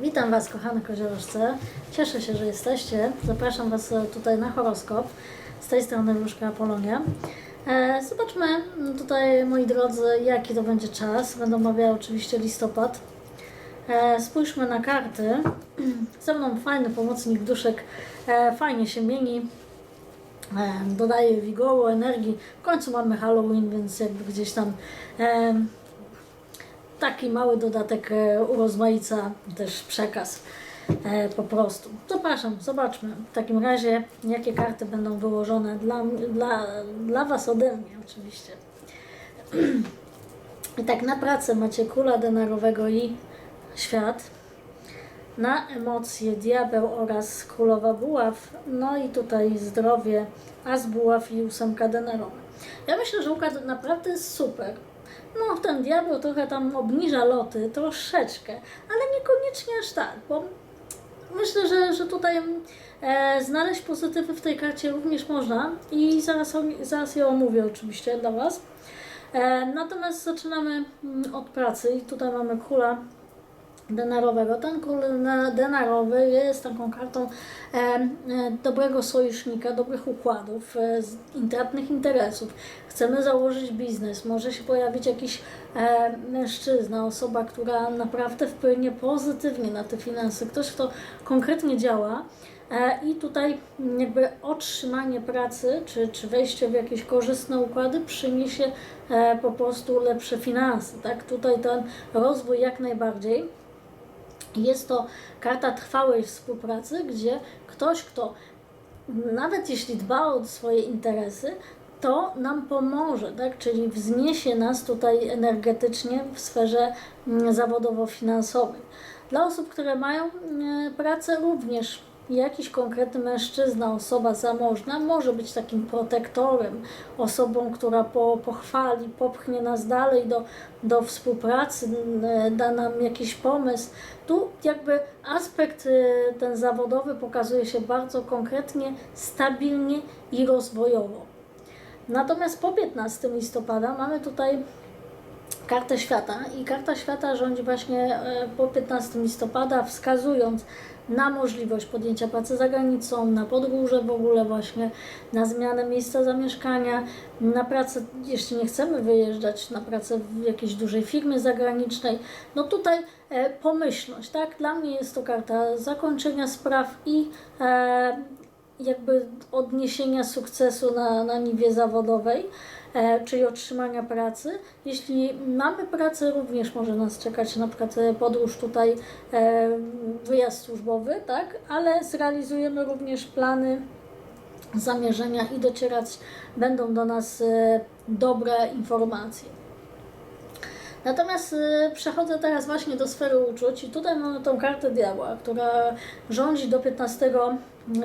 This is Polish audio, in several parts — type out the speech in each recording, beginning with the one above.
Witam Was, kochane koziorożce. Cieszę się, że jesteście. Zapraszam Was e, tutaj na horoskop. Z tej strony Różka Apolonia. E, zobaczmy tutaj, moi drodzy, jaki to będzie czas. Będę omawiała oczywiście listopad. E, spójrzmy na karty. Ze mną fajny pomocnik duszek. Fajnie się mieni. Dodaje wigoru, energii. W końcu mamy Halloween, więc jakby gdzieś tam taki mały dodatek e, urozmaica też przekaz e, po prostu. Zapraszam, zobaczmy w takim razie, jakie karty będą wyłożone dla, dla, dla Was ode mnie oczywiście. I tak na pracę macie króla denarowego i świat. Na emocje diabeł oraz królowa buław. No i tutaj zdrowie, as buław i ósemka denarowa. Ja myślę, że układ naprawdę jest super. No, ten diabeł trochę tam obniża loty, troszeczkę, ale niekoniecznie aż tak, bo myślę, że, że tutaj e, znaleźć pozytywy w tej karcie również można i zaraz, zaraz je omówię oczywiście dla Was. E, natomiast zaczynamy mm, od pracy i tutaj mamy króla denarowego. Ten król na- denarowy jest taką kartą e, dobrego sojusznika, dobrych układów, e, intratnych interesów. Chcemy założyć biznes, może się pojawić jakiś e, mężczyzna, osoba, która naprawdę wpłynie pozytywnie na te finanse, ktoś, kto konkretnie działa. I tutaj jakby otrzymanie pracy, czy, czy wejście w jakieś korzystne układy przyniesie po prostu lepsze finanse. Tak? Tutaj ten rozwój jak najbardziej. Jest to karta trwałej współpracy, gdzie ktoś, kto nawet jeśli dba o swoje interesy, to nam pomoże, tak? czyli wzniesie nas tutaj energetycznie w sferze mm, zawodowo-finansowej. Dla osób, które mają mm, pracę, również jakiś konkretny mężczyzna, osoba zamożna może być takim protektorem, osobą, która po, pochwali, popchnie nas dalej do, do współpracy, da nam jakiś pomysł. Tu jakby aspekt y, ten zawodowy pokazuje się bardzo konkretnie, stabilnie i rozwojowo. Natomiast po 15 listopada mamy tutaj kartę świata i karta świata rządzi właśnie e, po 15 listopada, wskazując na możliwość podjęcia pracy za granicą, na podróże w ogóle właśnie, na zmianę miejsca zamieszkania, na pracę, jeśli nie chcemy wyjeżdżać, na pracę w jakiejś dużej firmie zagranicznej. No tutaj e, pomyślność, tak? Dla mnie jest to karta zakończenia spraw i e, jakby odniesienia sukcesu na, na niwie zawodowej, e, czyli otrzymania pracy. Jeśli mamy pracę, również może nas czekać na przykład e, podróż tutaj, e, wyjazd służbowy, tak, ale zrealizujemy również plany, zamierzenia i docierać będą do nas e, dobre informacje. Natomiast y, przechodzę teraz właśnie do sfery uczuć i tutaj mamy tą kartę diabła, która rządzi do 15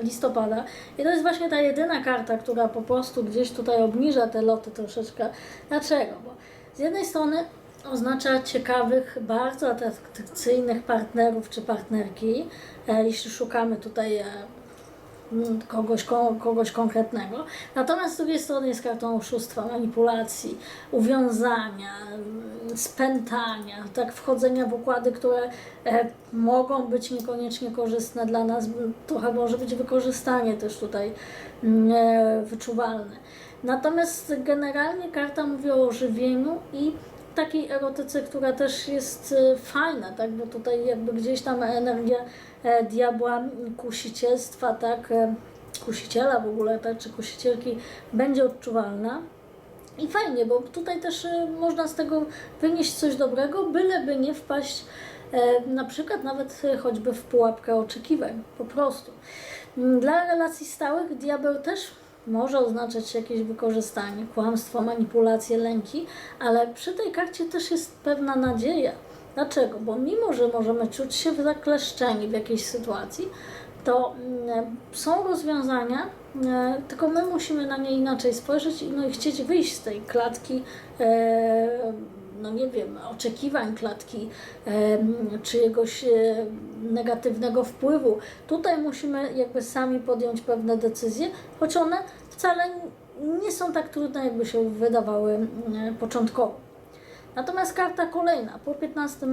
listopada. I to jest właśnie ta jedyna karta, która po prostu gdzieś tutaj obniża te loty troszeczkę. Dlaczego? Bo z jednej strony oznacza ciekawych, bardzo atrakcyjnych partnerów czy partnerki, e, jeśli szukamy tutaj e, kogoś, ko- kogoś konkretnego. Natomiast z drugiej strony jest kartą oszustwa, manipulacji, uwiązania, spętania, tak wchodzenia w układy, które e, mogą być niekoniecznie korzystne dla nas, trochę może być wykorzystanie też tutaj mm, e, wyczuwalne. Natomiast generalnie karta mówi o ożywieniu i takiej erotyce, która też jest e, fajna, tak, bo tutaj jakby gdzieś tam energia e, diabła, kusicielstwa, tak, e, kusiciela w ogóle, tak, czy kusicielki będzie odczuwalna. I fajnie, bo tutaj też e, można z tego wynieść coś dobrego, byleby nie wpaść e, na przykład nawet choćby w pułapkę oczekiwań, po prostu. Mm, Dla relacji stałych diabeł też może oznaczać jakieś wykorzystanie, kłamstwo, manipulacje, lęki, ale przy tej karcie też jest pewna nadzieja. Dlaczego? Bo mimo, że możemy czuć się zakleszczeni w jakiejś sytuacji, to mm, są rozwiązania, e, tylko my musimy na nie inaczej spojrzeć no, i chcieć wyjść z tej klatki, e, no nie wiem, oczekiwań klatki, e, czyjegoś e, negatywnego wpływu. Tutaj musimy jakby sami podjąć pewne decyzje, choć one wcale nie są tak trudne, jakby się wydawały początkowo. Natomiast karta kolejna, po 15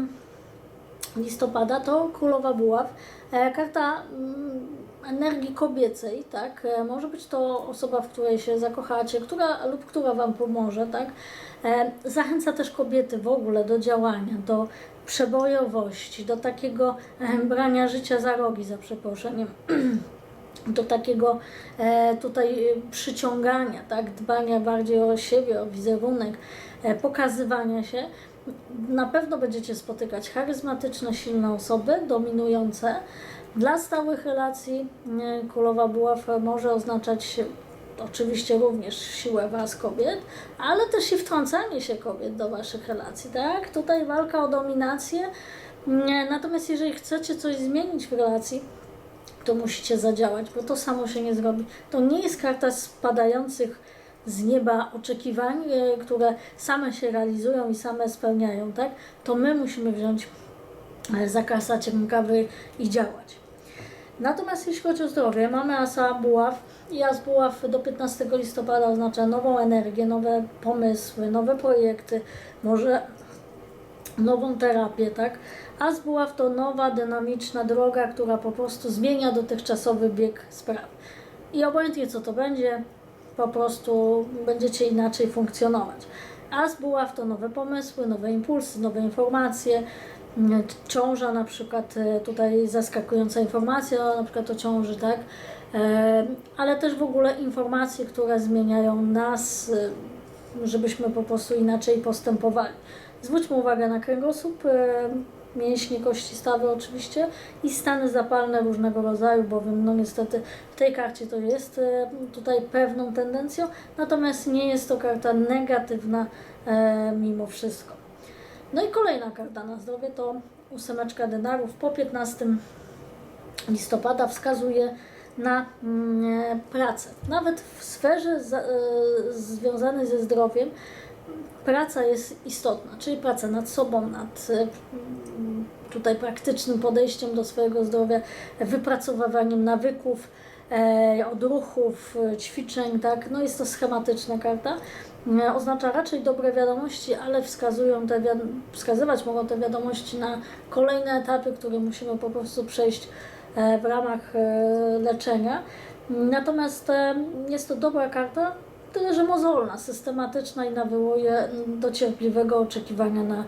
listopada to Królowa Buław, e, karta energii kobiecej, tak? E, Może być to osoba, w której się zakochacie, która lub która Wam pomoże, tak? E, Zachęca też kobiety w ogóle do działania, do przebojowości, do takiego e, brania życia za rogi, za przeproszeniem do takiego tutaj przyciągania, tak, dbania bardziej o siebie, o wizerunek, pokazywania się. Na pewno będziecie spotykać charyzmatyczne, silne osoby, dominujące. Dla stałych relacji e, królowa buław może oznaczać oczywiście również siłę Was kobiet, ale też i wtrącanie się kobiet do Waszych relacji, tak? Tutaj walka o dominację. Nie, Natomiast jeżeli chcecie coś zmienić w relacji, to musicie zadziałać, bo to samo się nie zrobi. To nie jest karta spadających z nieba oczekiwań, e, które same się realizują i same spełniają, tak? To my musimy wziąć, e, zakasać rękawy i działać. Natomiast jeśli chodzi o zdrowie, mamy asa buław i as buław do 15 listopada oznacza nową energię, nowe pomysły, nowe projekty, może nową terapię, tak? As buław to nowa, dynamiczna droga, która po prostu zmienia dotychczasowy bieg spraw. I obojętnie co to będzie, po prostu będziecie inaczej funkcjonować. As buław to nowe pomysły, nowe impulsy, nowe informacje, ciąża na przykład, e, tutaj zaskakująca informacja na przykład o ciąży, tak? E, Ale też w ogóle informacje, które zmieniają nas, e, żebyśmy po prostu inaczej postępowali. Zwróćmy uwagę na kręgosłup, mięśnie kości stawy oczywiście i stany zapalne różnego rodzaju, bowiem no niestety w tej karcie to jest tutaj pewną tendencją, natomiast nie jest to karta negatywna mimo wszystko. No i kolejna karta na zdrowie to ósemeczka denarów po 15 listopada wskazuje na mm, pracę. Nawet w sferze za, e, związanej ze zdrowiem praca jest istotna, czyli praca nad sobą, nad e, mm, tutaj praktycznym podejściem do swojego zdrowia, wypracowywaniem nawyków, e, odruchów, ćwiczeń, tak, no jest to schematyczna karta. E, Oznacza raczej dobre wiadomości, ale wskazują te wiad- wskazywać mogą te wiadomości na kolejne etapy, które musimy po prostu przejść e, w ramach e, leczenia. Natomiast jest to dobra karta, tyle że mozolna, systematyczna i nawołuje do cierpliwego oczekiwania na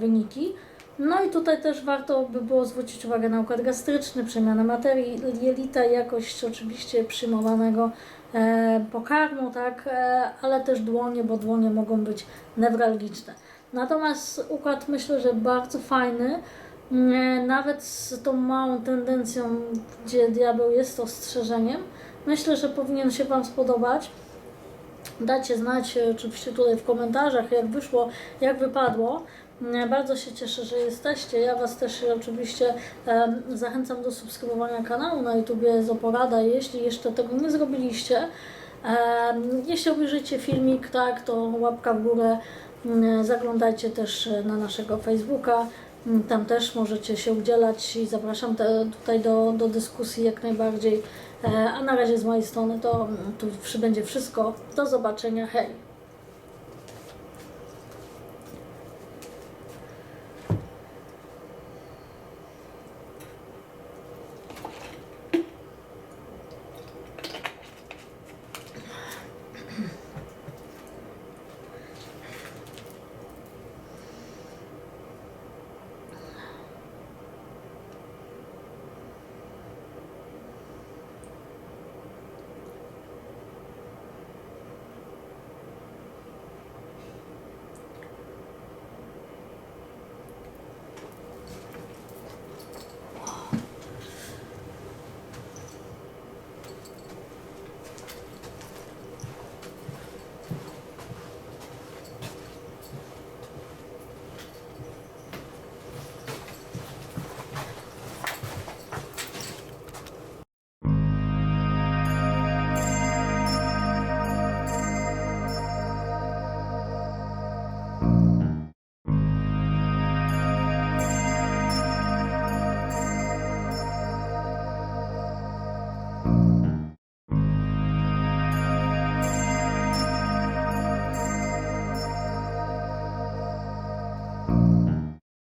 wyniki. No i tutaj też warto by było zwrócić uwagę na układ gastryczny, przemianę materii jelita, jakość oczywiście przyjmowanego e, pokarmu, tak, e, ale też dłonie, bo dłonie mogą być newralgiczne. Natomiast układ myślę, że bardzo fajny, nie, nawet z tą małą tendencją, gdzie diabeł jest ostrzeżeniem. Myślę, że powinien się Wam spodobać. Dajcie znać e, oczywiście tutaj w komentarzach, jak wyszło, jak wypadło. Nie, Bardzo się cieszę, że jesteście. Ja Was też e, oczywiście em, zachęcam do subskrybowania kanału na YouTubie Zoporada, jeśli jeszcze tego nie zrobiliście. Em, Jeśli obejrzycie filmik, tak, to łapka w górę. Zaglądajcie też e, na naszego Facebooka. Tam też możecie się udzielać i zapraszam te, tutaj do, do dyskusji jak najbardziej. E, A na razie z mojej strony to, wszy- będzie wszystko. Do zobaczenia. Hej!